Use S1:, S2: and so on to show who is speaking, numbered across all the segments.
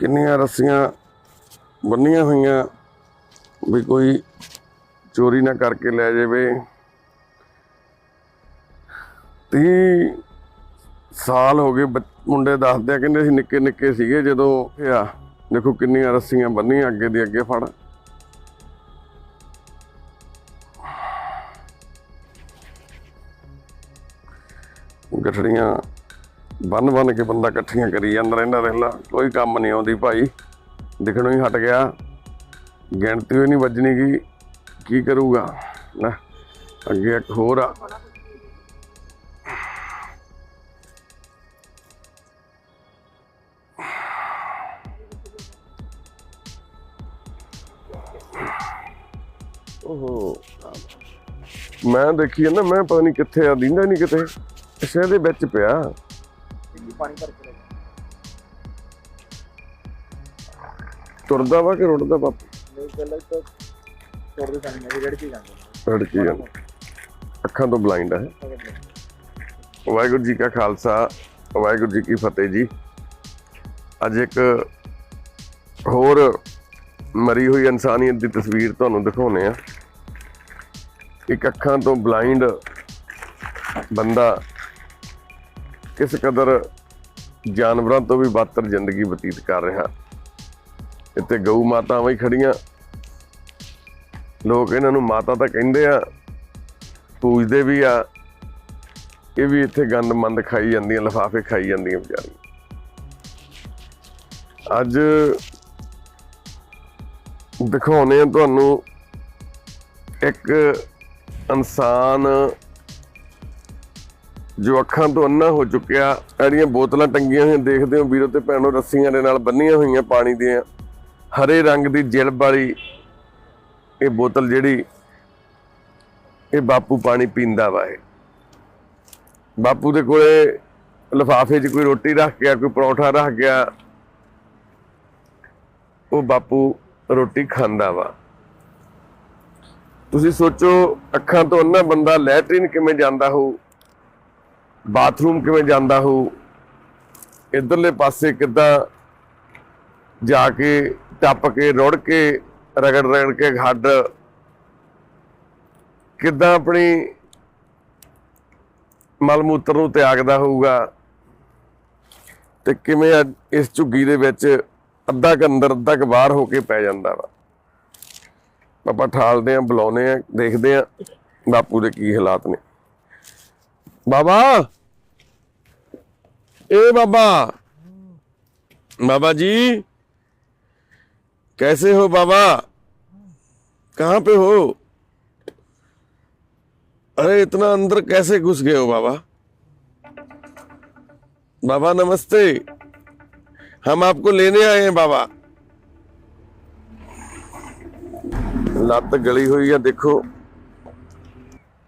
S1: ਕਿੰਨੀਆਂ ਰੱਸੀਆਂ ਬੰਨੀਆਂ ਹੋਈਆਂ ਵੀ ਕੋਈ ਚੋਰੀ ਨਾ ਕਰਕੇ ਲੈ ਜਾਵੇ। 30 ਸਾਲ ਹੋ ਗਏ ਬੱਚ- ਮੁੰਡੇ ਦੱਸਦੇ ਆ, ਕਹਿੰਦੇ ਅਸੀਂ ਨਿੱਕੇ ਨਿੱਕੇ ਸੀਗੇ ਜਦੋਂ ਇਹ ਆ, ਦੇਖੋ ਕਿੰਨੀਆਂ ਰੱਸੀਆਂ ਬੰਨੀਆਂ ਅੱਗੇ ਦੀ ਅੱਗੇ ਫੜ। ਗਠੜੀਆਂ ਬੰਨ ਬੰਨ ਕੇ ਬੰਦਾ ਇਕੱਠੀਆਂ ਕਰੀ ਜਾਂਦਾ ਰਹਿੰਦਾ ਰਹਿੰਦਾ ਕੋਈ ਕੰਮ ਨਹੀਂ ਆਉਂਦੀ ਭਾਈ। ਦਿਖਣੋਂ ਹੀ ਹਟ ਗਿਆ। ਗਿਣਤੀ ਹੋਈ ਨਹੀਂ ਵੱਜਣੀ ਕੀ ਕੀ ਕਰੂਗਾ? ਲੈ ਅੱਗੇ ਇੱਕ ਹੋਰ ਆ। ਓਹੋ। ਮੈਂ ਦੇਖੀ ਨਾ, ਮੈਂ ਪਤਾ ਨਹੀਂ ਕਿੱਥੇ ਆ, ਦਿੰਦਾ ਨਹੀਂ ਕਿਤੇ। ਅੱਛਾ ਇਹਦੇ ਵਿੱਚ ਪਿਆ।
S2: ਪਾਣੀ ਭਰ ਕੇ ਲੈ
S1: ਤੁਰਦਾ ਵਾ ਕਿ ਰੁੜਦਾ ਬਾਪੂ?
S2: ਨਹੀਂ ਚੱਲ ਤਾਂ ਛੋੜ ਦੇ ਪਾਣੀ ਨਹੀਂ ਰੜ ਕੇ ਜਾਂਦੇ
S1: ਰੜ ਕੀ ਜਾਂਦਾ ਅੱਖਾਂ ਤੋਂ ਬਲਾਈਂਡ ਹੈ ਵਾਹਿਗੁਰੂ ਜੀ ਕਾ ਖਾਲਸਾ ਵਾਹਿਗੁਰੂ ਜੀ ਕੀ ਫਤਿਹ ਜੀ। ਅੱਜ ਇੱਕ ਹੋਰ ਮਰੀ ਹੋਈ ਇਨਸਾਨੀਅਤ ਦੀ ਤਸਵੀਰ ਤੁਹਾਨੂੰ ਦਿਖਾਉਨੇ ਆ ਇੱਕ ਅੱਖਾਂ ਤੋਂ ਬਲਾਈਂਡ ਬੰਦਾ ਕਿਸ ਕਦਰ ਜਾਨਵਰਾਂ ਤੋਂ ਵੀ ਬਦਤਰ ਜ਼ਿੰਦਗੀ ਬਤੀਤ ਕਰ ਰਿਹਾ। ਇੱਥੇ ਗਊ ਮਾਤਾਵਾਂ ਹੀ ਖੜੀਆਂ ਲੋਕ ਇਹਨਾਂ ਨੂੰ ਮਾਤਾ ਤਾਂ ਕਹਿੰਦੇ ਆ, ਪੂਜਦੇ ਵੀ ਆ। ਇਹ ਵੀ ਇੱਥੇ ਗੰਦ ਮੰਦ ਖਾਈ ਜਾਂਦੀਆਂ, ਲਫਾਫੇ ਖਾਈ ਜਾਂਦੀਆਂ ਵਿਚਾਰੀਆਂ। ਅੱਜ ਦਿਖਾਉਨੇ ਆ ਤੁਹਾਨੂੰ ਇੱਕ ਇਨਸਾਨ ਜੋ ਅੱਖਾਂ ਤੋਂ ਅੰਨਾ ਹੋ ਚੁੱਕਿਆ ਇਹਦੀਆਂ ਬੋਤਲਾਂ ਟੰਗੀਆਂ ਹੋਈਆਂ ਦੇਖਦੇ ਹੋ, ਵੀਰੋ ਤੇ ਭੈਣੋ ਰੱਸੀਆਂ ਦੇ ਨਾਲ ਬੰਨੀਆਂ ਹੋਈਆਂ ਪਾਣੀ ਦੀਆਂ। ਹਰੇ ਰੰਗ ਦੀ ਜਿਲਬ ਵਾਲੀ ਇਹ ਬੋਤਲ ਜਿਹੜੀ, ਇਹ ਬਾਪੂ ਪਾਣੀ ਪੀਂਦਾ ਵਾ ਇਹ। ਬਾਪੂ ਦੇ ਕੋਲੇ ਲਫਾਫੇ 'ਚ ਕੋਈ ਰੋਟੀ ਰੱਖ ਗਿਆ, ਕੋਈ ਪਰੌਂਠਾ ਰੱਖ ਗਿਆ, ਉਹ ਬਾਪੂ ਰੋਟੀ ਖਾਂਦਾ ਵਾ। ਤੁਸੀਂ ਸੋਚੋ, ਅੱਖਾਂ ਤੋਂ ਅੰਨਾ ਬੰਦਾ ਲੈਟਰਿਨ ਕਿਵੇਂ ਜਾਂਦਾ ਹੋ ਬਾਥਰੂਮ ਕਿਵੇਂ ਜਾਂਦਾ ਹੋ? ਇਧਰਲੇ ਪਾਸੇ ਕਿੱਦਾਂ ਜਾ ਕੇ ਟੱਪ ਕੇ, ਰੁੜ ਕੇ, ਰਗੜ ਰਗੜ ਕੇ ਹੱਡ? ਕਿੱਦਾਂ ਆਪਣੀ ਮਲ ਮੂਤਰ ਨੂੰ ਤਿਆਗਦਾ ਹੋਊਗਾ? ਤੇ ਕਿਵੇਂ ਅੱਜ ਇਸ ਝੁੱਗੀ ਦੇ ਵਿੱਚ ਅੱਧਾ ਕ ਅੰਦਰ, ਅੱਧਾ ਕ ਬਾਹਰ ਹੋ ਕੇ ਪੈ ਜਾਂਦਾ ਵਾ? ਆਪਾਂ ਠਾਲਦੇ ਆ ਬੁਲਾਉਨੇ ਆ ਦੇਖਦੇ ਆ ਬਾਪੂ ਦੇ ਕੀ ਹਾਲਾਤ ਨੇ। ਬਾਬਾ ਏ ਬਾਬਾ बाबा जी कैसे हो बाबा कहाँ पे हो अरे इतना अंदर कैसे घुस गए हो बाबा बाबा नमस्ते हम आपको लेने आए हैं बाबा ਲੱਤ ਗਲੀ ਹੋਈ ਆ ਦੇਖੋ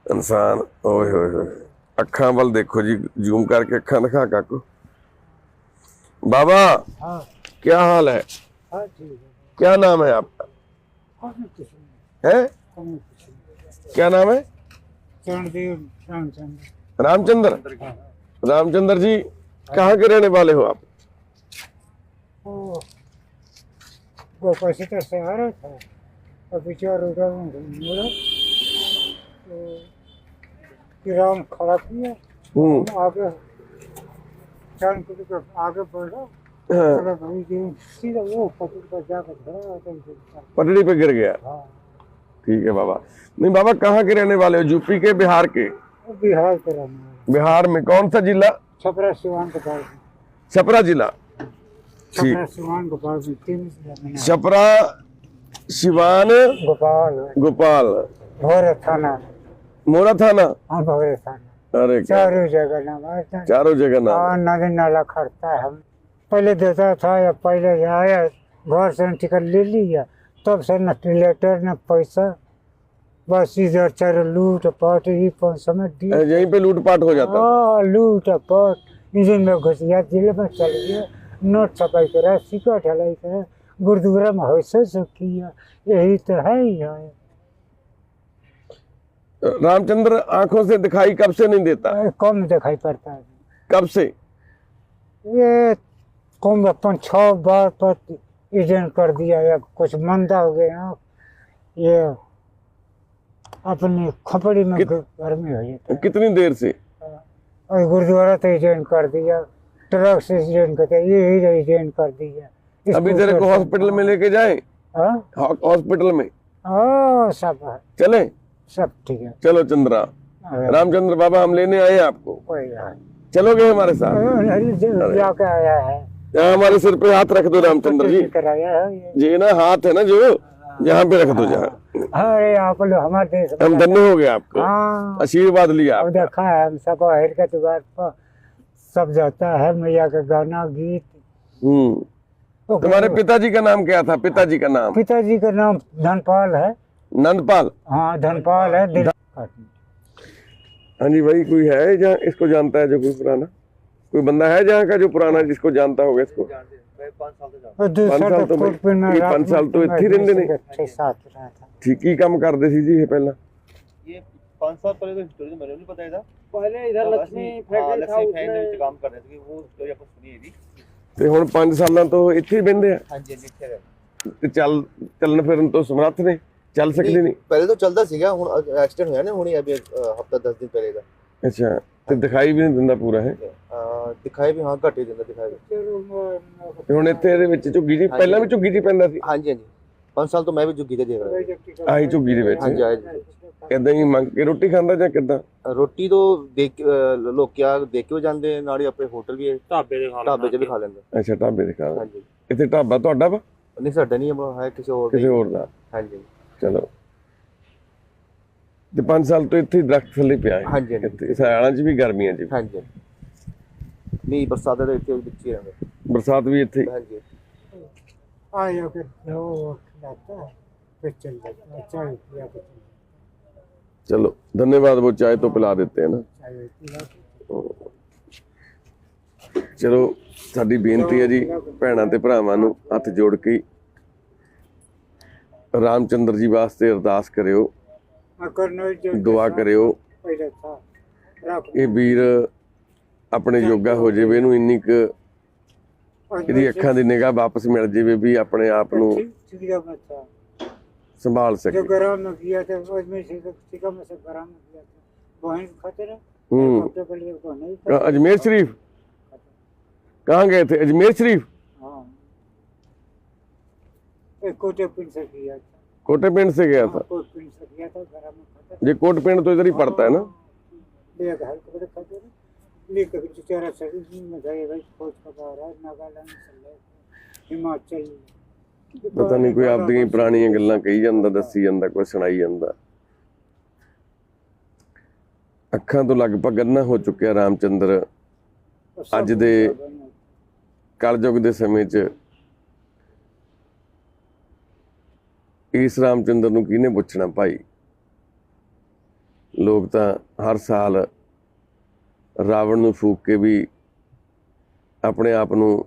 S1: ਇਨਸਾਨ ਓਏ ਹੋਏ ਹੋਏ ਅੱਖਾਂ ਵੱਲ ਦੇਖੋ ਜੀ ਜ਼ੂਮ ਕਰਕੇ ਅੱਖਾਂ ਦਿਖਾ ਕਾਕੂ बाबा
S2: हाँ
S1: क्या हाल है
S2: हाँ ठीक है
S1: क्या नाम है आपका
S2: कौन किसी
S1: है
S2: कौन किसी
S1: क्या नाम है
S2: चरणदेव रामचंद्र
S1: रामचंद्र
S2: हाँ
S1: रामचंद्र जी कहाँ के रहने वाले हो आप
S2: वो वो कैसे तरह से आ रहा था और बेचारा उधर मुड़ा तो किरान खड़ा किया।
S1: हम्म।
S2: आगे लेकर आगे बढ़ा।
S1: हाँ, पटड़ी पे गिर गया।
S2: हाँ।
S1: ठीक है बाबा। नहीं बाबा कहाँ के रहने वाले हो? यूपी के बिहार के?
S2: बिहार के रहने
S1: बिहार में कौन सा जिला?
S2: छपरा सिवान के पास
S1: छपरा जिला।
S2: छपरा सिवान
S1: छपरा
S2: गोपाल।
S1: गोपाल।
S2: थाना
S1: मोरा थाना?
S2: हाँ भोरे थाना।
S1: अरे
S2: चारों जगह नाम
S1: चारों जगह नाम
S2: हाँ नदी नाला खड़ता है। हम पहले देता था या पहले आया घर से टिकट ले लिया। तब से न लेटर न पैसा। बस इधर चारों लूट पाट समय दिए
S1: यहीं पे लूटपाट हो जाता।
S2: हाँ लूट पाट। इंजन में घुस गया दिल में चल गया। नोट छपाई करा सिक्का ढलाई करा। गुरुद्वारा में सब किया। यही तो है ही है
S1: रामचंद्र आँखों से दिखाई कब से नहीं देता?
S2: कम दिखाई पड़ता है।
S1: कब से?
S2: ये कम अपन छह बार पर एजेंट कर दिया या कुछ मंदा हो गया ये अपनी खपड़ी में गर्मी हो जाता
S1: कितनी देर से?
S2: और गुरुद्वारा तो एजेंट कर दिया ट्रक से एजेंट करते ये ही एजेंट कर दिया।
S1: अभी तेरे को हॉस्पिटल में लेके जाए?
S2: हाँ?
S1: हॉस्पिटल में?
S2: ओ, सब
S1: चले?
S2: सब ठीक है।
S1: चलो चंद्रा रामचंद्र बाबा हम लेने आए आपको।
S2: कोई
S1: चलोगे हमारे साथ?
S2: जाके आया है।
S1: यहाँ हमारे सिर पे हाथ रख दो रामचंद्र जी।
S2: है। ये।
S1: ना हाथ है ना जो यहाँ पे रख दो जहाँ।
S2: अरे आप लोग हमारे देश
S1: हम धन्य हो गए आपको।
S2: हाँ।
S1: आशीर्वाद लिया
S2: अब देखा है हम सब हेर के द्वार सब जाता है मैया का गाना गीत।
S1: हम्म।
S2: तो
S1: तुम्हारे पिताजी का नाम क्या था? पिताजी का नाम।
S2: पिताजी का नाम धनपाल है।
S1: नंदपाल
S2: हाँ धनपाल है दिल-
S1: हाँ जी भाई कोई है जहाँ इसको जानता है जो कोई पुराना कोई बंदा है जहाँ का जो पुराना जिसको जानता होगा इसको
S2: और दूसरा
S1: ਪੰਜ ਸਾਲ
S2: तो
S1: ਤੋਂ ਮੈਂ-
S2: कोटपिन में
S1: ਇਹ
S2: रात
S1: ਪੰਜ ਸਾਲ
S2: में
S1: ਤੋਂ ਇੱਥੇ ਹੀ ਰਹਿੰਦੇ ਨੇ?
S2: छह सात रहा था
S1: ਠੀਕ ਹੀ ਕੰਮ ਕਰਦੇ ਸੀ ਜੀ ਇਹ ਪਹਿਲਾਂ
S3: ये पाँच साल पहले तो स्टोरी तो मैंने नहीं पता था
S4: पहले इधर लक्ष्मी
S3: हाँ,
S4: फैक्ट्री था
S3: लक्ष्मी फैक्ट्री
S4: उसमें
S3: में काम कर रहे थे वो स्टोरी अपन सुनी है जी
S1: ਤੇ ਹੁਣ 5 ਸਾਲਾਂ ਤੋਂ ਇੱਥੇ ਹੀ ਬਹਿੰਦੇ ਆ
S3: हाँ जी हाँ जी ठीक है
S1: ਤੇ ਚੱਲ ਚੱਲਣ ਫਿਰਨ ਤੋਂ ਸਮਰੱਥ ਨੇ ਚੱਲ ਸਕਦੇ ਨਹੀਂ।
S3: ਪਹਿਲੇ ਤਾਂ ਚੱਲਦਾ ਸੀਗਾ ਹੁਣ ਐਕਸੀਡੈਂਟ ਹੋਇਆ ਨਾ ਹੁਣੀ ਅਭੀ ਹਫਤਾ 10 ਦਿਨ ਪਹਿਲੇ ਦਾ।
S1: ਅੱਛਾ ਤੇ ਦਿਖਾਈ ਵੀ ਨਹੀਂ ਦਿੰਦਾ ਪੂਰਾ ਹੈ
S3: ਦਿਖਾਈ ਵੀ ਹਾਂ ਘੱਟ ਹੀ ਦਿੰਦਾ ਦਿਖਾਈ ਵੀ।
S1: ਹੁਣ ਇੱਥੇ ਇਹਦੇ ਵਿੱਚ ਝੁੱਗੀ ਜੀ ਪਹਿਲਾਂ ਵੀ ਝੁੱਗੀ ਜੀ ਪੈਂਦਾ ਸੀ?
S3: ਹਾਂਜੀ ਹਾਂਜੀ। 5 ਸਾਲ ਤੋਂ ਮੈਂ ਵੀ ਜੁਗੀ ਤੇ ਦੇਖ ਰਿਹਾ।
S1: ਆਹੀ ਝੁੱਗੀ ਦੇ ਵਿੱਚ।
S3: ਹਾਂਜੀ ਹਾਂਜੀ
S1: ਇਦਾਂ ਹੀ ਮੰਗ ਕੇ ਰੋਟੀ ਖਾਂਦਾ ਜਾਂ ਕਿੱਦਾਂ?
S3: ਰੋਟੀ ਤੋਂ ਦੇਖ ਕੇ, ਅਹ, ਲੋਕ ਕਿਆ ਦੇਖ ਕੇ ਵੀ ਜਾਂਦੇ ਨਾਲ ਹੀ ਆਪਣੇ ਹੋਟਲ ਵੀ
S4: ਢਾਬੇ ਦੇ ਖਾ
S3: ਢਾਬੇ 'ਚ ਵੀ ਖਾ ਲੈਂਦੇ।
S1: ਅੱਛਾ ਢਾਬੇ ਦੇ ਖਾਂਦਾ
S3: ਹਾਂਜੀ।
S1: ਇੱਥੇ ਢਾਬਾ ਤੁਹਾਡਾ ਵਾ?
S3: ਨਹੀਂ ਸਾਡਾ ਨਹੀਂ ਹੈ, ਹੈ ਕਿਸੇ ਹੋਰ ਦਾ
S1: ਕਿਸੇ। ਹੋਰ ਦਾ।
S3: ਹਾਂਜੀ।
S1: ਚਲੋ ਤੇ 5 ਸਾਲ ਤੋਂ ਇੱਥੇ ਹੀ ਦਰਖਤ ਥੱਲੇ ਪਿਆ ਹੈ
S3: ਹਾਂਜੀ ਹਾਂਜੀ
S1: ਇੱਥੇ ਸਿਆਲਾਂ 'ਚ ਵੀ ਗਰਮੀਆਂ 'ਚ ਵੀ
S3: ਹਾਂਜੀ ਨਹੀਂ ਬਰਸਾਤ ਦੇ ਇੱਥੇ ਵਿੱਚ ਹੀ ਰਹਿੰਦੇ
S1: ਬਰਸਾਤ ਵੀ ਇੱਥੇ ਹੀ।
S3: ਹਾਂਜੀ
S2: आया के दो खिलाता है फिर चल जाता है चाय पिया के चल
S1: चलो धन्यवाद वो चाय तो पिला देते हैं ना
S2: चाय पिला के
S1: ਚਲੋ ਸਾਡੀ ਬੇਨਤੀ ਹੈ ਜੀ ਭੈਣਾਂ ਤੇ ਭਰਾਵਾਂ ਨੂੰ ਹੱਥ ਜੋੜ ਕੇ ਰਾਮਚੰਦਰ ਜੀ ਵਾਸਤੇ ਅਰਦਾਸ ਕਰਿਓ
S2: अगर नहीं जो
S1: ਦੁਆ ਕਰਿਓ
S2: पहले था रख
S1: ਇਹ ਵੀਰ ਆਪਣੇ ਯੋਗਾ ਹੋ ਜਾਵੇ ਇਹਨੂੰ ਇੰਨੀ ਕੁ ਇਹਦੀ ਅੱਖਾਂ ਦੀ ਨਿਗਾਹ ਵਾਪਸ ਮਿਲ ਜਾਵੇ ਵੀ ਆਪਣੇ ਆਪ ਨੂੰ
S2: चिड़िया में था
S1: ਸੰਭਾਲ
S2: जो
S1: ਸਕੇ
S2: ग्राम में किया था उसमें से चिका में से ग्राम में किया था वहीं खाते रहे
S1: हम्म
S2: डॉक्टर के लिए वो नहीं
S1: कहाँ- अजमेर शरीफ कहाँ गए थे अजमेर शरीफ
S2: हाँ एक कोटे पिन से किया था
S1: कोटे पिंड से गया था
S2: कोट पिन से किया था ग्राम में खाते
S1: ये कोट पिंड तो इधर ही पड़ता है ना
S2: ले घर कपड़े खाते रहे ले कभी बेचारा शरीर में गए भाई खोज का बाहर है नागालैंड से हिमाचल
S1: ਪਤਾ ਨਹੀਂ ਕੋਈ ਆਪਦੀਆਂ ਹੀ ਪੁਰਾਣੀਆਂ ਗੱਲਾਂ ਕਹੀ ਜਾਂਦਾ ਦੱਸੀ ਜਾਂਦਾ ਕੋਈ ਸੁਣਾਈ ਜਾਂਦਾ ਅੱਖਾਂ ਤੋਂ ਲਗਭਗ ਅੰਨਾ ਹੋ ਚੁੱਕਿਆ ਰਾਮਚੰਦਰ ਅੱਜ ਦੇ ਕਲਯੁਗ ਦੇ ਸਮੇਂ 'ਚ ਇਸ ਰਾਮਚੰਦਰ ਨੂੰ ਕਿਹਨੇ ਪੁੱਛਣਾ ਭਾਈ? ਲੋਕ ਤਾਂ ਹਰ ਸਾਲ ਰਾਵਣ ਨੂੰ ਫੂਕ ਕੇ ਵੀ ਆਪਣੇ ਆਪ ਨੂੰ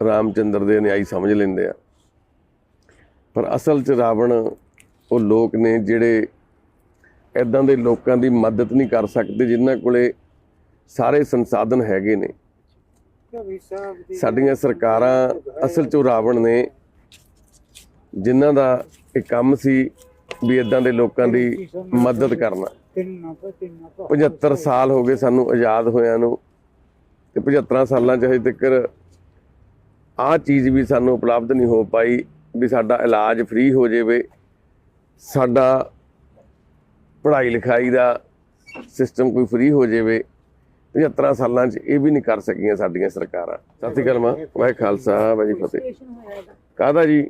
S1: ਰਾਮਚੰਦਰ ਦੇ ਅਨੁਯਾਈ ਸਮਝ ਲੈਂਦੇ ਆ। ਪਰ ਅਸਲ 'ਚ ਰਾਵਣ ਉਹ ਲੋਕ ਨੇ ਜਿਹੜੇ ਇਦਾਂ ਦੇ ਲੋਕਾਂ ਦੀ ਮਦਦ ਨਹੀਂ ਕਰ ਸਕਦੇ ਜਿਨ੍ਹਾਂ ਕੋਲੇ ਸਾਰੇ ਸੰਸਾਧਨ ਹੈਗੇ ਨੇ। ਸਾਡੀਆਂ ਸਰਕਾਰਾਂ ਅਸਲ 'ਚ ਰਾਵਣ ਨੇ ਜਿਨ੍ਹਾਂ ਦਾ ਇਹ ਕੰਮ ਸੀ ਵੀ ਇਦਾਂ ਦੇ ਲੋਕਾਂ ਦੀ ਮਦਦ ਕਰਨਾ। 75 ਸਾਲ ਹੋ ਗਏ ਸਾਨੂੰ ਆਜ਼ਾਦ ਹੋਇਆਂ ਨੂੰ ਤੇ 75 ਸਾਲਾਂ ਚ ਹਜੇ ਤੱਕ ਆਹ ਚੀਜ਼ ਵੀ ਸਾਨੂੰ ਉਪਲਬਧ ਨਹੀਂ ਹੋ ਪਾਈ ਵੀ ਸਾਡਾ ਇਲਾਜ ਫ੍ਰੀ ਹੋ ਜਾਵੇ। ਸਾਡਾ ਪੜ੍ਹਾਈ ਲਿਖਾਈ ਦਾ ਸਿਸਟਮ ਕੋਈ ਫ੍ਰੀ ਹੋ ਜਾਵੇ। 75 ਸਾਲਾਂ ਚ ਇਹ ਵੀ ਨਹੀਂ ਕਰ ਸਕੀਆਂ ਸਾਡੀਆਂ ਸਰਕਾਰਾਂ। ਸਤਿ ਸ਼੍ਰੀ ਅਕਾਲ ਮਾਂ ਵਾਹਿ ਖਾਲਸਾ ਵਾਹਿ ਫਤਿਹ। ਕਾਹਦਾ ਜੀ?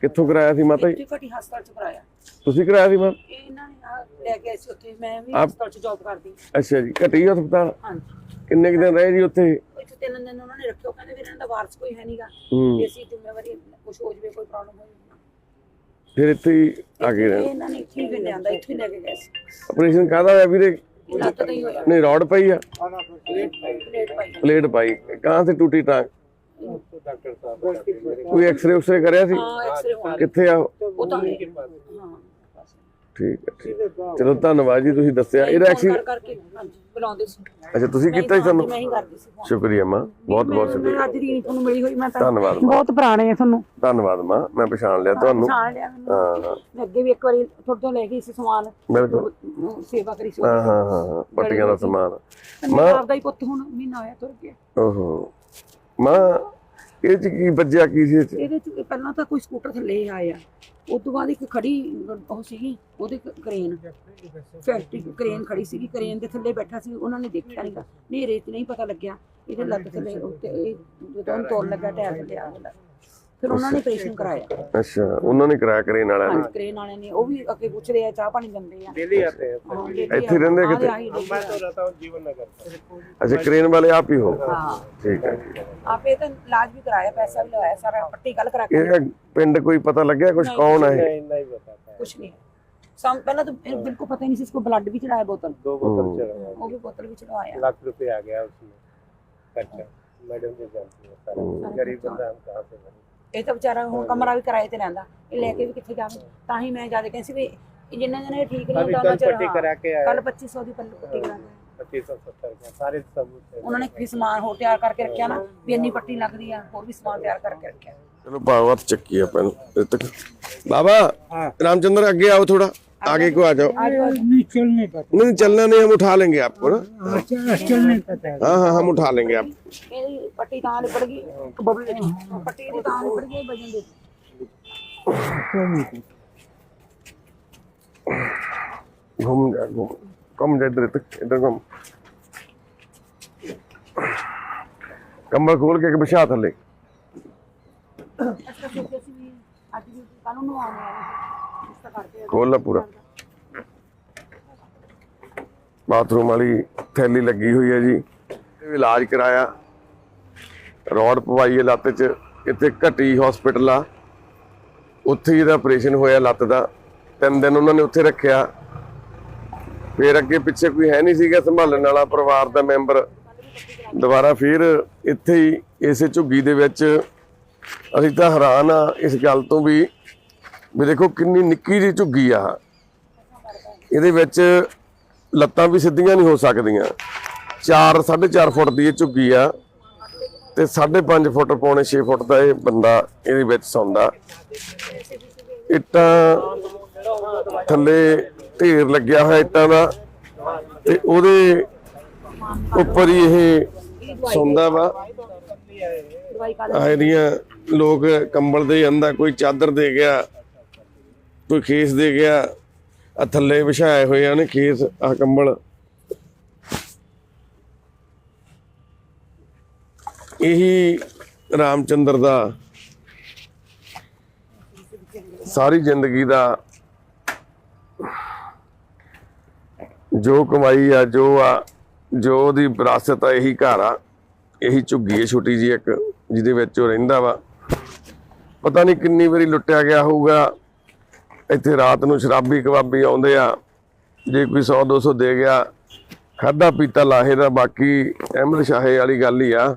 S1: ਕਿੱਥੋਂ ਕਰਾਇਆ ਸੀ ਮਾਤਾ ਜੀ?
S4: ਘਟੀ ਹਸਪਤਾਲ ਚ ਕਰਾਇਆ।
S1: ਤੁਸੀਂ ਕਰਾਇਆ ਸੀ ਮਾਂ?
S4: ਇਹਨਾਂ ਨੇ ਆ ਲੈ ਗਿਆ ਸੀ ਉੱਥੇ। ਮੈਂ ਵੀ ਹਸਪਤਾਲ ਚ ਜੌਬ ਕਰਦੀ
S1: ਅੱਛਾ ਜੀ ਘਟੀ ਹਸਪਤਾਲ?
S4: ਹਾਂਜੀ।
S1: ਕਿੰਨੇ ਕੁ ਦਿਨ ਰਹੇ ਜੀ ਉੱਥੇ?
S4: ਇੱਥੇ ਤਿੰਨ ਦਿਨ ਉਹਨਾਂ ਨੇ ਰੱਖਿਓ ਕਹਿੰਦੇ ਇਹਨਾਂ ਦਾ ਵਾਰਸ ਕੋਈ ਹੈ ਨਹੀਂਗਾ ਜੇ ਅਸੀਂ ਜ਼ਿੰਮੇਵਾਰੀ ਕੁਝ ਹੋ ਜਵੇ ਕੋਈ ਪ੍ਰੋਬਲਮ ਹੋਈ
S1: ਫਿਰ ਇੱਥੇ ਹੀ ਆ ਕੇ ਰਹੇ।
S4: ਇਹਨਾਂ ਨੇ ਠੀਕ ਨਹੀਂ ਆਂਦਾ ਇੱਥੇ ਲੈ ਕੇ ਗਏ ਸੀ।
S1: ਆਪਰੇਸ਼ਨ ਕਾਹਦਾ ਹੋਇਆ ਵੀਰੇ?
S4: ਨਹੀਂ
S1: ਰੋਡ ਪਈ ਆ?
S4: ਪਲੇਟ ਪਾਈ।
S1: ਪਲੇਟ ਪਾਈ। ਕਾਂ ਸੇ ਟੂਟੀ ਟਾਂਗ? ਕੋਈ ਐਕਸ-ਰੇ
S4: ਉਸਰੇ ਕਰਿਆ ਸੀ?
S1: ਕਿੱਥੇ ਆ?
S4: ਉਹ ਤਾਂ
S1: ਠੀਕ ਹੈ ਚਲੋ ਧੰਨਵਾਦ ਜੀ ਤੁਸੀਂ ਦੱਸਿਆ। ਇਹਦਾ
S4: ਐਕਸੀ ਕਰਕੇ ਹਾਂਜੀ ਸੀ।
S1: ਅੱਛਾ ਤੁਸੀਂ ਕੀਤਾ ਸੀ ਸਾਨੂੰ?
S4: ਮੈਂ
S1: ਸ਼ੁਕਰੀਆ ਮਾਂ। ਬਹੁਤ ਬਹੁਤ ਸ਼ੁਕਰੀਆ।
S4: ਅੱਜ ਦੀ ਨਹੀਂ ਤੁਹਾਨੂੰ ਮਿਲੀ ਹੋਈ ਮੈਂ ਤਾਂ
S1: ਧੰਨਵਾਦ
S4: ਬਹੁਤ ਪੁਰਾਣੇ ਆ ਤੁਹਾਨੂੰ।
S1: ਧੰਨਵਾਦ ਮਾਂ। ਮੈਂ ਪਛਾਣ ਲਿਆ ਤੁਹਾਨੂੰ।
S4: ਪਛਾਣ ਲਿਆ
S1: ਹਾਂ
S4: ਅੱਗੇ ਵੀ ਇੱਕ ਵਾਰੀ ਤੁਹਾਡੇ ਲੈ ਗਈ ਸੀ ਸਮਾਨ। ਸੇਵਾ ਕਰੀ ਸੀ।
S1: ਹਾਂ ਹਾਂ ਹਾਂ ਪੱਟੀਆਂ ਦਾ ਸਮਾਨ।
S4: ਮਾਂ ਆਪਦਾ ਹੀ ਪੁੱਤ ਹੁਣ ਮਹੀਨਾ ਹੋਇਆ ਤੁਰ ਗਿਆ।
S1: ਮਾਂ, ਇਹ ਚ ਕੀ ਵੱਜਿਆ, ਕੀ ਸੀ ਇਹ ਚ?
S4: ਇਹਦੇ ਚ ਪਹਿਲਾਂ ਤਾਂ ਕੋਈ ਸਕੂਟਰ ਥੱਲੇ ਆਇਆ। ਉਸ ਤੋਂ ਬਾਅਦ ਇੱਕ ਖੜੀ ਉਹ ਸੀਗੀ, ਉਹਦੇ ਕਰੇਨ। ਫੈਕਟਰੀ, ਕਰੇਨ ਖੜੀ ਸੀਗੀ, ਕਰੇਨ ਦੇ ਥੱਲੇ ਬੈਠਾ ਸੀ, ਉਹਨਾਂ ਨੇ ਦੇਖਿਆ ਨਹੀਂਗਾ ਨੇਰੇ 'ਚ ਨਹੀਂ ਪਤਾ ਲੱਗਿਆ, ਇਹਦੇ ਲੱਤ ਥੱਲੇ, ਉੱਤੇ ਇਹ ਜਦੋਂ ਤੋੜ ਲੱਗਾ, ਟਾਇਰ ਥੱਲੇ ਆ ਗਿਆ। ਫਿਰ ਉਹਨਾਂ ਨੇ ਆਪਰੇਸ਼ਨ ਕਰਾਇਆ
S1: ਅੱਛਾ ਉਹਨਾਂ ਨੇ ਕਿਰਾਇਆ ਕਰੇਨ ਵਾਲਿਆਂ ਨੇ
S4: ਹਾਂਜੀ ਕਰੇਨ ਵਾਲਿਆਂ ਨੇ ਉਹ ਵੀ ਅੱਗੇ ਪੁੱਛਦੇ ਆ ਚਾਹ ਪਾਣੀ ਦਿੰਦੇ ਆ
S5: डेली आते हैं
S4: ਹਾਂ, daily
S1: ਇੱਥੇ ਰਹਿੰਦੇ
S4: ਆ-
S1: ਕਿਤੇ?
S4: ਆ ਰਹੀ daily
S5: मैं
S4: ਆ।
S5: तो रहता हूँ जीवन नगर पर।
S1: ਅੱਛਾ ਕਰੇਨ ਵਾਲੇ ਆਪ ਹੀ ਹੋ
S4: ਹਾਂ
S1: ਠੀਕ ਹੈ ਠੀਕ ਹੈ।
S4: ਆਪੇ ਤਾਂ ਇਲਾਜ ਵੀ ਕਰਾਇਆ ਪੈਸਾ ਵੀ ਲਗਾਇਆ ਸਾਰਾ ਪੱਟੀ ਗੱਲ ਕਰਾ ਕੇ
S1: ਇਹ ਪਿੰਡ ਕੋਈ ਪਤਾ ਲੱਗਿਆ ਕੁਝ ਕੌਣ ਹੈ ਇਹ?
S5: नहीं नहीं बताता है
S4: ਕੁਛ ਨਹੀਂ ਸਮ ਪਹਿਲਾਂ ਤਾਂ ਇਹ ਬਿਲਕੁਲ ਪਤਾ ਹੀ ਨਹੀਂ ਸੀ ਇਸਕੋ ਬਲੱਡ ਵੀ ਚੜਾਇਆ ਬੋਤਲ
S5: दो बोतल चढ़ा
S4: ਉਹ ਵੀ ਬੋਤਲ ਵੀ ਚੜਾਇਆ
S5: लाख रुपए आ गया उसमें खर्चा मैडम जी जानती है सारा गरीब बंदा हम कहाँ से भरें
S4: ਇਹ ਤਾਂ ਵਿਚਾਰਾ ਹੁਣ ਕਮਰਾ ਵੀ ਕਿਰਾਏ ਤੇ ਰਹਿੰਦਾ। ਇਹ ਲੈ ਕੇ ਵੀ ਕਿੱਥੇ ਜਾਵੇ ਤਾਂ ਹੀ ਮੈਂ ਜ਼ਿਆਦਾ ਕਹਿੰਦੀ ਵੀ ਇਹ ਜਿੰਨਾ ਜਣੇ ਠੀਕ ਨਹੀਂ ਹੁੰਦਾ
S5: ਉਹਨਾਂ ਚਿਰ
S4: ਕੱਲ 2500 ਦੀ ਪੱਲੀ ਪੱਟੀ ਕਰਾ ਕੇ
S5: 2570 ਸਾਰੇ ਸਬੂਤ
S4: ਉਹਨਾਂ ਨੇ ਕੀ ਸਮਾਨ ਹੋਰ ਤਿਆਰ ਕਰਕੇ ਰੱਖਿਆ ਨਾ ਵੀ ਇੰਨੀ ਪੱਟੀ ਲੱਗਦੀ ਆ ਹੋਰ ਵੀ ਸਮਾਨ ਤਿਆਰ ਕਰਕੇ ਰੱਖਿਆ।
S1: ਚਲੋ ਭਾਵਤ ਚੱਕੀ ਆਪਾਂ ਨੂੰ ਬਾਬਾ ਰਾਮਚੰਦਰ ਅੱਗੇ ਆਓ ਥੋੜਾ आगे को आ जाओ।
S2: नहीं
S1: चलना नहीं हम उठा लेंगे आपको ना।
S2: हाँ, हाँ, चलने हाँ
S1: हाँ हम उठा लेंगे आप। घूम जा घूम। कम जाए इधर तक इधर कम कंबल खोल के बिछा थले ਖੋਲ ਲਾ ਪੂਰਾ। ਬਾਥਰੂਮ ਵਾਲੀ ਥੈਲੀ ਲੱਗੀ ਹੋਈ ਹੈ ਜੀ। ਇਲਾਜ ਕਰਾਇਆ। ਰੋਡ ਪਵਾਈ ਹੈ ਲੱਤ 'ਚ। ਇੱਥੇ ਘਟੀ ਹਸਪੀਟਲ ਆ। ਉੱਥੇ ਇਹਦਾ ਆਪਰੇਸ਼ਨ ਹੋਇਆ ਲੱਤ ਦਾ। ਤਿੰਨ ਦਿਨ ਉਹਨਾਂ ਨੇ ਉੱਥੇ ਰੱਖਿਆ। ਫੇਰ ਅੱਗੇ ਪਿੱਛੇ ਕੋਈ ਹੈ ਨਹੀਂ ਸੀਗਾ ਸੰਭਾਲਣ ਵਾਲਾ ਪਰਿਵਾਰ ਦਾ ਮੈਂਬਰ ਦੁਬਾਰਾ ਫਿਰ ਇੱਥੇ ਹੀ ਇਸੇ ਝੁੱਗੀ ਦੇ ਵਿੱਚ ਅਸੀਂ ਤਾਂ ਹੈਰਾਨ ਆ ਇਸ ਗੱਲ ਤੋਂ ਵੀ ਵੀ ਦੇਖੋ ਕਿੰਨੀ ਨਿੱਕੀ ਜਿਹੀ ਝੁੱਗੀ ਆ ਇਹਦੇ ਵਿੱਚ ਲੱਤਾਂ ਵੀ ਸਿੱਧੀਆਂ ਨਹੀਂ ਹੋ ਸਕਦੀਆਂ। 4 4.5 ਫੁੱਟ ਦੀ ਇਹ ਝੁੱਗੀ ਆ। ਤੇ 5.5 ਫੁੱਟ ਪੌਣੇ 6 ਫੁੱਟ ਦਾ ਇਹ ਬੰਦਾ ਇਹਦੇ ਵਿੱਚ ਸੌਂਦਾ। ਇੱਟਾਂ ਥੱਲੇ ਢੇਰ ਲੱਗਿਆ ਹੋਇਆ ਇੱਟਾਂ ਦਾ। ਤੇ ਉਹਦੇ ਉੱਪਰ ਹੀ ਇਹ ਸੌਂਦਾ ਵਾ। ਆ ਇਹਦੀਆਂ ਲੋਕ ਕੰਬਲ ਦੇ ਜਾਂਦਾ ਕੋਈ ਚਾਦਰ ਦੇ ਗਿਆ। ਕੋਈ ਖੇਸ ਦੇ ਗਿਆ ਆ ਥੱਲੇ ਵਿਛਾਏ ਹੋਏ ਆ ਨੇ ਖੇਸ ਆ ਕੰਬਲ। ਇਹੀ ਰਾਮਚੰਦਰ ਦਾ ਸਾਰੀ ਜ਼ਿੰਦਗੀ ਦਾ ਜੋ ਕਮਾਈ ਆ, ਜੋ ਆ, ਜੋ ਉਹਦੀ ਵਿਰਾਸਤ ਆ, ਇਹੀ ਘਰ ਆ। ਇਹੀ ਝੁੱਗੀ ਹੈ ਛੋਟੀ ਜੀ ਇੱਕ, ਜਿਹਦੇ ਵਿੱਚ ਉਹ ਰਹਿੰਦਾ ਵਾ। ਪਤਾ ਨਹੀਂ ਕਿੰਨੀ ਵਾਰੀ ਲੁੱਟਿਆ ਗਿਆ ਹੋਊਗਾ। ਇੱਥੇ ਰਾਤ ਨੂੰ ਸ਼ਰਾਬੀ ਕਬਾਬੀ ਆਉਂਦੇ ਆ। ਜੇ ਕੋਈ 100 200 ਦੇ ਗਿਆ ਖਾਦਾ ਪੀਤਾ ਲਾਹੇ ਦਾ, ਬਾਕੀ ਅਹਿਮਦ ਸ਼ਾਹੇ ਵਾਲੀ ਗੱਲ ਹੀ ਆ।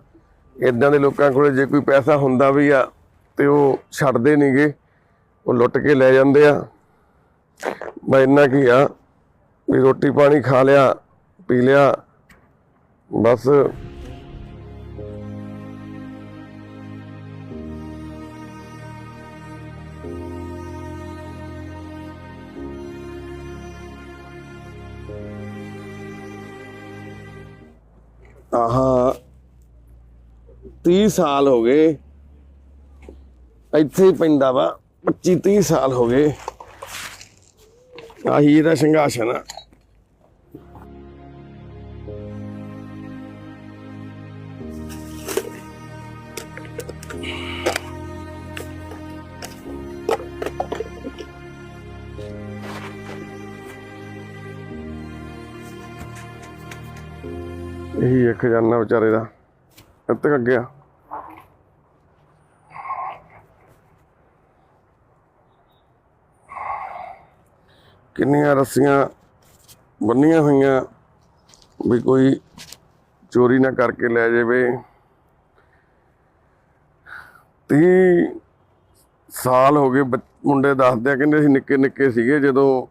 S1: ਇਦਾਂ ਦੇ ਲੋਕਾਂ ਕੋਲੇ ਜੇ ਕੋਈ ਪੈਸਾ ਹੁੰਦਾ ਵੀ ਆ, ਤੇ ਉਹ ਛੱਡਦੇ ਨਹੀਂਗੇ ਉਹ ਲੁੱਟ ਕੇ ਲੈ ਜਾਂਦੇ ਆ। ਮੈਂ ਇੰਨਾ ਕੀ ਆ ਵੀ ਰੋਟੀ ਪਾਣੀ ਖਾ ਲਿਆ, ਪੀ ਲਿਆ। ਬਸ ਆਹ 30 ਸਾਲ ਹੋ ਗਏ। ਇੱਥੇ ਹੀ ਪੈਂਦਾ ਵਾ 25 30 ਸਾਲ ਹੋ ਗਏ। ਆਹੀ ਇਹਦਾ ਸੰਘਾਸਨ ਆ। ਖਜ਼ਾਨਾ ਵਿਚਾਰੇ ਦਾ। ਇੱਥੇ ਅੱਗੇ ਆ। ਕਿੰਨੀਆਂ ਰੱਸੀਆਂ ਬੰਨੀਆਂ ਹੋਈਆਂ ਵੀ ਕੋਈ ਚੋਰੀ ਨਾ ਕਰਕੇ ਲੈ ਜਾਵੇ। 30 ਸਾਲ ਹੋ ਗਏ ਬੱਚ- ਮੁੰਡੇ ਦੱਸਦੇ ਆ ਕਹਿੰਦੇ ਅਸੀਂ ਨਿੱਕੇ ਨਿੱਕੇ ਸੀਗੇ ਜਦੋਂ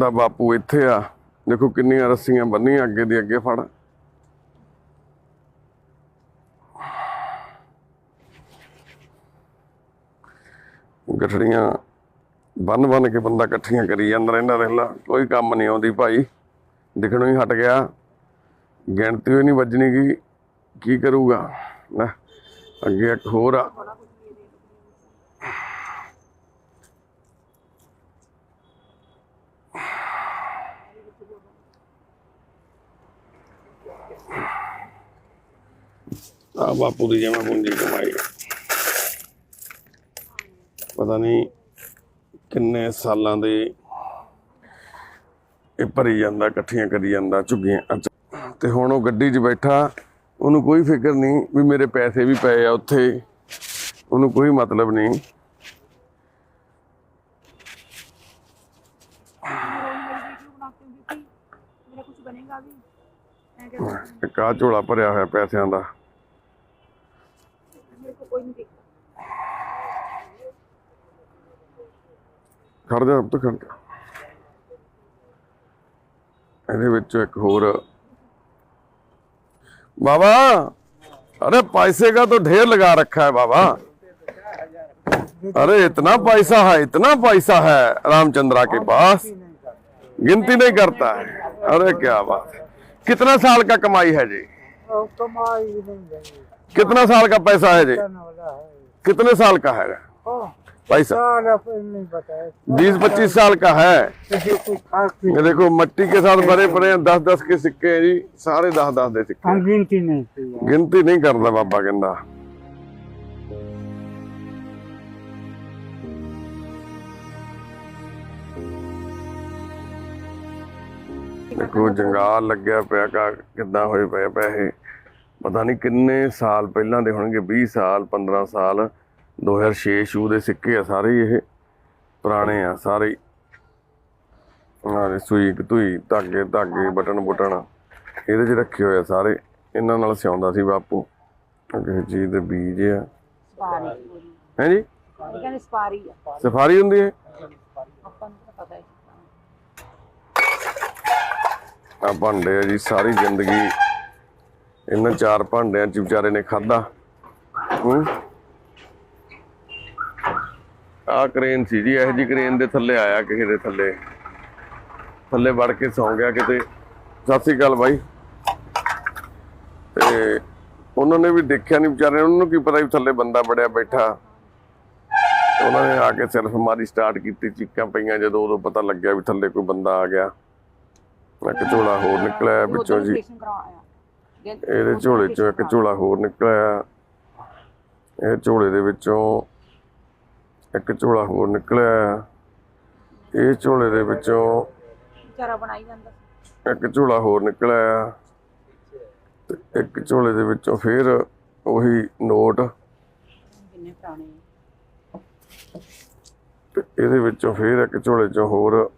S1: ਦਾ ਬਾਪੂ ਇੱਥੇ ਆ। ਦੇਖੋ ਕਿੰਨੀਆਂ ਰੱਸੀਆਂ ਬੰਨੀਆਂ ਅੱਗੇ ਦੀ ਅੱਗੇ ਫੜ। ਗਠੜੀਆਂ ਬੰਨ ਬੰਨ ਕੇ ਬੰਦਾ ਇਕੱਠੀਆਂ ਕਰੀ ਜਾਂਦਾ ਰਹਿੰਦਾ ਰਹਿਲਾ ਕੋਈ ਕੰਮ ਨਹੀਂ ਆਉਂਦੀ ਭਾਈ। ਦਿਖਣੋਂ ਹੀ ਹਟ ਗਿਆ। ਗਿਣਤੀ ਹੋਈ ਨਹੀਂ ਵੱਜਣੀ ਕੀ ਕੀ ਕਰੂਗਾ? ਲੈ, ਅੱਗੇ ਇੱਕ ਹੋਰ ਆ। ਆ ਬਾਪੂ ਦੀ ਜਮਾ ਪੂੰਜੀ ਕਮਾਈ। ਪਤਾ ਨਹੀਂ ਕਿੰਨੇ ਸਾਲਾਂ ਦੇ ਇਹ ਭਰੀ ਜਾਂਦਾ, ਇਕੱਠੀਆਂ ਕਰੀ ਜਾਂਦਾ, ਝੁੱਗੀਆਂ। ਤੇ ਹੁਣ ਉਹ ਗੱਡੀ 'ਚ ਬੈਠਾ, ਉਹਨੂੰ ਕੋਈ ਫਿਕਰ ਨਹੀਂ ਵੀ ਮੇਰੇ ਪੈਸੇ ਵੀ ਪਏ ਆ ਉੱਥੇ। ਉਹਨੂੰ ਕੋਈ ਮਤਲਬ ਨਹੀਂ। ਕਾ ਝੋਲਾ ਭਰਿਆ ਹੋਇਆ ਪੈਸਿਆਂ ਦਾ।
S4: ਮੇਰੇ ਕੋ ਕੋਈ ਨਹੀਂ ਦੇਖਦਾ।
S1: ਖੜ ਜਾ ਉੱਤੇ ਖੜ ਜਾ ਇਹਦੇ ਵਿੱਚ ਇੱਕ ਹੋਰ बाबा अरे पैसे का तो ढेर लगा रखा है बाबा अरे इतना पैसा है इतना पैसा है रामचंद्रा के पास गिनती नहीं करता है अरे क्या बात है कितना साल का कमाई है जी
S2: और कमाई भी नहीं है
S1: कितना साल का पैसा है जी
S2: करने वाला है
S1: कितने साल का है
S2: हाँ,
S1: पैसा
S2: साल अपन नहीं बताया
S1: बीस पच्चीस साल का है
S2: किसी को खास भी
S1: ये देखो मिट्टी के साथ भरे पड़े हैं दस दस के सिक्के हैं जी सारे दस दस दे सिक्के
S2: हम गिनती नहीं की है।
S1: गिनती नहीं करता बाबा कहता ਦੇਖੋ ਜੰਗਾਲ ਲੱਗਿਆ ਪਿਆ ਕਾ ਕਿੱਦਾਂ ਹੋਏ ਪਏ ਪੈਸੇ ਪਤਾ ਨਹੀਂ ਕਿੰਨੇ ਸਾਲ ਪਹਿਲਾਂ ਦੇ ਹੋਣਗੇ 20 ਸਾਲ 15 ਸਾਲ 2006 ਸ਼ੂ ਦੇ ਸਿੱਕੇ ਆ ਸਾਰੇ ਹੀ ਇਹ। ਪੁਰਾਣੇ ਆ ਸਾਰੇ ਹੀ। ਆਹ ਸੂਈ ਕਤੂਈ ਧਾਗੇ ਧਾਗੇ ਬਟਨ ਬੁਟਨ। ਇਹਦੇ 'ਚ ਰੱਖੇ ਹੋਏ ਆ ਸਾਰੇ। ਇਹਨਾਂ ਨਾਲ ਸਿਆਉਂਦਾ ਸੀ ਬਾਪੂ। ਕਿਸੇ ਚੀਜ਼ ਦੇ ਬੀਜ ਆ। ਹੈ ਜੀ?
S4: ਕਹਿੰਦੇ ਆ।
S1: ਸਫਾਰੀ ਹੁੰਦੀ ਹੈ?
S4: ਆਪਾਂ ਨੂੰ ਤਾਂ ਪਤਾ ਹੈ।
S1: ਆ ਭਾਂਡੇ ਆ ਜੀ ਸਾਰੀ ਜ਼ਿੰਦਗੀ। ਇਹਨਾਂ ਚਾਰ ਭਾਂਡਿਆਂ ਚ ਵਿਚਾਰੇ ਨੇ ਖਾਦਾ ਆ ਕ੍ਰੇਨ ਸੀ ਜੀ ਇਹ ਜੀ ਕ੍ਰੇਨ ਦੇ ਥੱਲੇ ਆਇਆ ਕਿਸੇ ਦੇ ਥੱਲੇ। ਥੱਲੇ ਵੜ ਕੇ ਸੌਂ ਗਿਆ ਕਿਤੇ। ਸਤਿ ਸ੍ਰੀ ਅਕਾਲ ਬਾਈ। ਤੇ ਉਹਨਾਂ ਨੇ ਵੀ ਦੇਖਿਆ ਨਹੀਂ ਵਿਚਾਰੇ ਉਹਨਾਂ ਨੂੰ ਕੀ ਪਤਾ ਵੀ ਥੱਲੇ ਬੰਦਾ ਬੜਿਆ ਬੈਠਾ। ਉਹਨਾਂ ਨੇ ਆ ਕੇ ਸਿਰਫ ਮਾਰੀ ਸਟਾਰਟ ਕੀਤੀ ਚੀਕਾਂ ਪਈਆਂ ਜਦੋਂ ਉਦੋਂ ਪਤਾ ਲੱਗਿਆ ਵੀ ਥੱਲੇ ਕੋਈ ਬੰਦਾ ਆ ਗਿਆ। ਇੱਕ ਝੋਲਾ ਹੋਰ ਨਿਕਲਿਆ ਵਿੱਚੋਂ ਜੀ। ਇਹਦੇ ਝੋਲੇ ਚੋਂ ਇੱਕ ਝੋਲਾ ਹੋਰ ਨਿਕਲਿਆ। ਇਹ ਝੋਲੇ ਦੇ ਵਿੱਚੋਂ ਇੱਕ ਝੋਲਾ ਹੋਰ ਨਿਕਲਿਆ ਇਹ ਝੋਲੇ ਦੇ ਵਿੱਚੋਂ
S4: ਵਿਚਾਰਾ ਬਣਾਈ ਜਾਂਦਾ ਸੀ।
S1: ਇੱਕ ਝੋਲਾ ਹੋਰ ਨਿਕਲਿਆ ਤੇ ਇੱਕ ਝੋਲੇ ਦੇ ਵਿੱਚੋਂ ਫਿਰ ਉਹੀ ਨੋਟ
S4: ਕਿੰਨੇ ਪੁਰਾਣੇ।
S1: ਤੇ ਇਹਦੇ ਵਿੱਚੋਂ ਫਿਰ ਇੱਕ ਝੋਲੇ ਚੋਂ ਹੋਰ।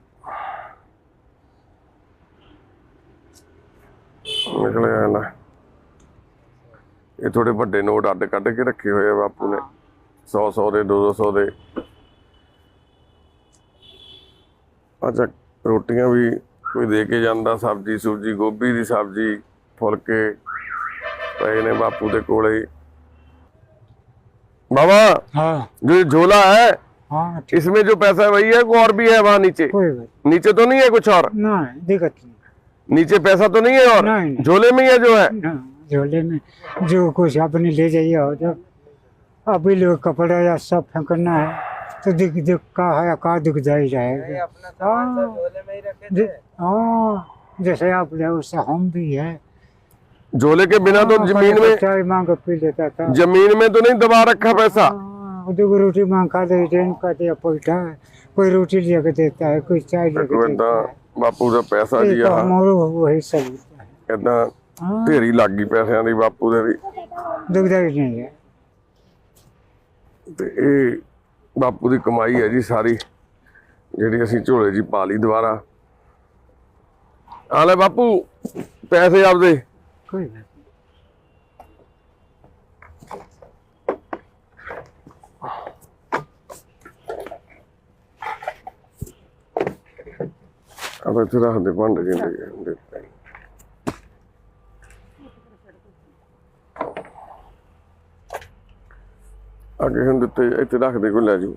S1: ਨਿਕਲਿਆ ਲੈ ਇਹ ਥੋੜੇ ਵੱਡੇ ਨੋਟ ਅੱਡ ਕੱਢ ਕੇ ਰੱਖੇ ਹੋਏ ਆ ਬਾਪੂ ਨੇ। 100 100 ਦੇ 200 200 ਦੇ ਅੱਛਾ ਰੋਟੀਆਂ ਵੀ ਕੋਈ ਦੇ ਕੇ ਜਾਂਦਾ ਸਬਜੀ ਸੁਬਜੀ ਗੋਭੀ ਦੀ ਸਬਜੀ ਫੁਲਕੇ ਪਏ ਨੇ ਬਾਪੂ ਦੇ ਕੋਲੇ ਹੀ। बाबा
S2: हाँ
S1: जो ये झोला है
S2: हाँ ठीक
S1: इसमें जो पैसा है वही है को और भी है वहाँ नीचे
S2: कोई बात
S1: नीचे तो नहीं है कुछ और
S2: नहीं दिक्कत नहीं
S1: नीचे पैसा तो नहीं है और
S2: नहीं, नहीं।
S1: झोले में ही है जो है
S2: हाँ, झोले में जो कुछ अपने ले जाइए और जब अभी लोग कपड़ा या सब फेंकना है तो दिख दिख का है का दिख जाए जाएगा हाँ जे- हाँ जैसे आप ले वैसे हम भी है
S1: झोले के बिना तो
S2: हाँ,
S1: जमीन
S2: पहले
S1: में
S2: चाय मांग के पी लेता था
S1: जमीन में तो नहीं दबा रखा पैसा
S2: हाँ, दो रोटी मांग खा दे ट्रेन का दिया पैसा कोई रोटी लेके देता है कोई चाय लेके
S1: देखो
S2: देता
S1: ਏਦਾਂ
S2: है
S1: ਬਾਪੂ ਦਾ ਪੈਸਾ
S2: ये
S1: ਜੀ
S2: तो
S1: ਆ
S2: हमारो वही सब होता है
S1: ਏਦਾਂ
S2: हाँ
S1: ਢੇਰੀ ਲੱਗ ਗਈ ਪੈਸਿਆਂ ਦੀ ਬਾਪੂ ਦੇ ਵੀ
S2: दुखदाई नहीं है
S1: ਤੇ ਇਹ ਬਾਪੂ ਦੀ ਕਮਾਈ ਹੈ ਜੀ ਸਾਰੀ ਜਿਹੜੀ ਅਸੀਂ ਝੋਲੇ ਜੀ ਪਾ ਲਈ ਦੁਬਾਰਾ। ਆਲੇ ਬਾਪੂ ਪੈਸੇ ਆਪਦੇ।
S2: ਕੋਈ ਨਾ
S1: ਆਪਾਂ ਤੇ ਰੱਖਦੇ ਭਾਂਡੇ ਜਿੰਦੇ। ਅੱਗੇ ਹੁਣ ਦਿੱਤੇ ਇੱਥੇ ਰੱਖਦੇ ਕੋਈ ਲੈ ਜੂ